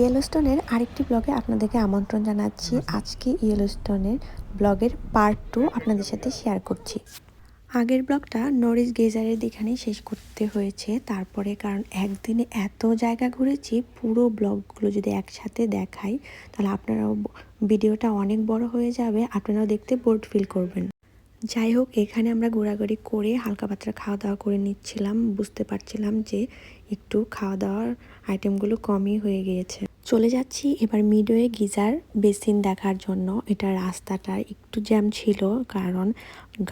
ইয়েলোস্টোনের আরেকটি ব্লগে আপনাদেরকে আমন্ত্রণ জানাচ্ছি। আজকে ইয়েলোস্টোনের ব্লগের পার্ট টু আপনাদের সাথে শেয়ার করছি। আগের ব্লগটা নরিস গেজারের দিখানেই শেষ করতে হয়েছে। তারপরে কারণ একদিনে এত জায়গা ঘুরেছি পুরো ব্লগগুলো যদি একসাথে দেখাই তাহলে আপনারাও ভিডিওটা অনেক বড় হয়ে যাবে। আপনারাও দেখতে বোর্ড ফিল করবেন। যাই হোক এখানে আমরা ঘোরাঘুরি করে হালকা পাতলা খাওয়া দাওয়া করে নিচ্ছিলাম। বুঝতে পারছিলাম যে একটু খাওয়া দাওয়ার আইটেমগুলো কমই হয়ে গিয়েছে। চলে যাচ্ছি এবার মিডওয়ে গিজার বেসিন দেখার জন্য। এটা রাস্তাটা একটু জ্যাম ছিল কারণ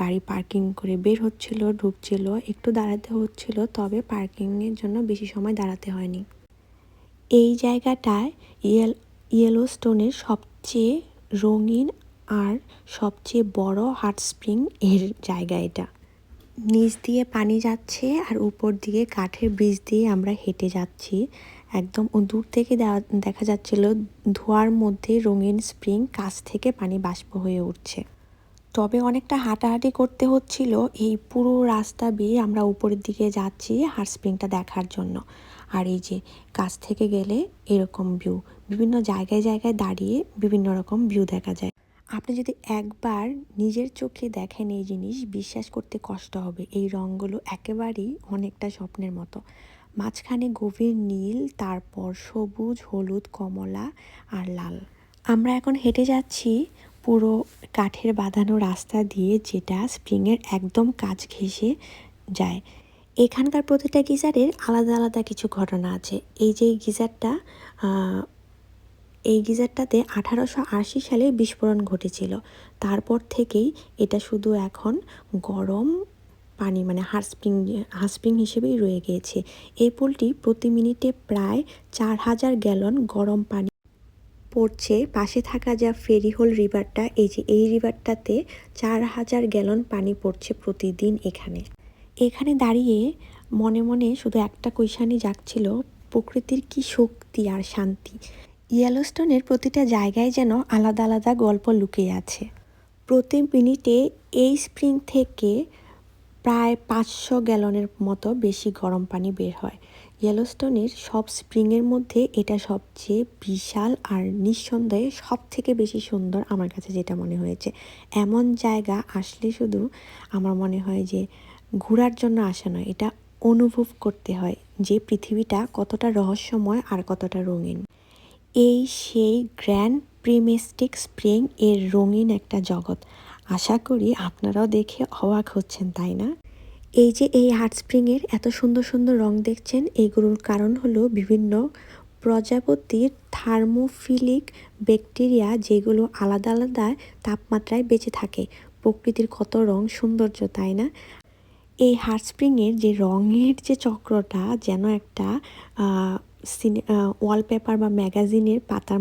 গাড়ি পার্কিং করে বের হচ্ছিল, ঢুকছিল, একটু দাঁড়াতে হচ্ছিল, তবে পার্কিংয়ের জন্য বেশি সময় দাঁড়াতে হয়নি। এই জায়গাটায় ইয়েল ইয়েলো স্টোনের সবচেয়ে রঙিন আর সবচেয়ে বড় হার্ট স্প্রিং এর জায়গা এটা। নিচ দিয়ে পানি যাচ্ছে আর উপর দিকে কাঠের ব্রিজ দিয়ে আমরা হেঁটে যাচ্ছি। একদম দূর থেকে দেখা যাচ্ছিল ধোয়ার মধ্যে রঙিন স্প্রিং কাছ থেকে পানি বাষ্প হয়ে উঠছে। তবে অনেকটা হাঁটাহাঁটি করতে হচ্ছিল এই পুরো রাস্তা বেয়ে আমরা উপরের দিকে যাচ্ছি হার্ট স্প্রিংটা দেখার জন্য। আর এই যে কাছ থেকে গেলে এরকম ভিউ বিভিন্ন জায়গায় জায়গায় দাঁড়িয়ে বিভিন্ন রকম ভিউ দেখা যায়। আপনি যদি একবার নিজের চোখে দেখেন এই জিনিস, বিশ্বাস করতে কষ্ট হবে। এই রঙগুলো একেবারেই অনেকটা স্বপ্নের মতো। মাঝখানে গভীর নীল, তারপর সবুজ, হলুদ, কমলা আর লাল। আমরা এখন হেঁটে যাচ্ছি পুরো কাঠের বাঁধানো রাস্তা দিয়ে যেটা স্প্রিংয়ের একদম কাজ ঘেঁষে যায়। এখানকার প্রতিটা গিজারের আলাদা আলাদা কিছু ঘটনা আছে। এই যে গিজারটা এই গিজারটাতে আঠারোশো আশি সালে বিস্ফোরণ ঘটেছিল। তারপর থেকেই এটা শুধু এখন গরম পানি মানে হার্ট স্প্রিং হার্ট স্প্রিং হিসেবেই রয়ে গিয়েছে। এই পুলটি প্রতি মিনিটে প্রায় চার হাজার গ্যালন গরম পানি পড়ছে। পাশে থাকা যা ফেরিহোল রিভারটা, এই যে এই রিভারটাতে চার হাজার গ্যালন পানি পড়ছে প্রতিদিন এখানে। এখানে দাঁড়িয়ে মনে মনে শুধু একটা কৈশানি যাচ্ছিল প্রকৃতির কি শক্তি আর শান্তি? ইয়েলোস্টোনের প্রতিটা জায়গায় যেন আলাদা আলাদা গল্প লুকিয়ে আছে। প্রতি মিনিটে এই স্প্রিং থেকে প্রায় পাঁচশো গ্যালনের মতো বেশি গরম পানি বের হয়। ইয়েলোস্টোনের সব স্প্রিংয়ের মধ্যে এটা সবচেয়ে বিশাল আর নিঃসন্দেহে সব থেকে বেশি সুন্দর আমার কাছে যেটা মনে হয়েছে। এমন জায়গা আসলে শুধু আমার মনে হয় যে ঘোরার জন্য আসা নয়, এটা অনুভব করতে হয় যে পৃথিবীটা কতটা রহস্যময় আর কতটা রঙিন। এই সেই গ্র্যান্ড প্রিমেস্টিক স্প্রিং এর রঙিন একটা জগৎ। আশা করি আপনারাও দেখে অবাক হচ্ছেন, তাই না? এই যে এই হার্ট স্প্রিংয়ের এত সুন্দর সুন্দর রং দেখছেন এইগুলোর কারণ হলো বিভিন্ন প্রজাপতির থার্মোফিলিক ব্যাকটেরিয়া যেগুলো আলাদা আলাদা তাপমাত্রায় বেঁচে থাকে। প্রকৃতির কত রং সৌন্দর্য, তাই না? এই হার্ট স্প্রিংয়ের যে রঙের যে চক্রটা যেন একটা ওয়ালপেপার বা ম্যাগাজিনের পাতার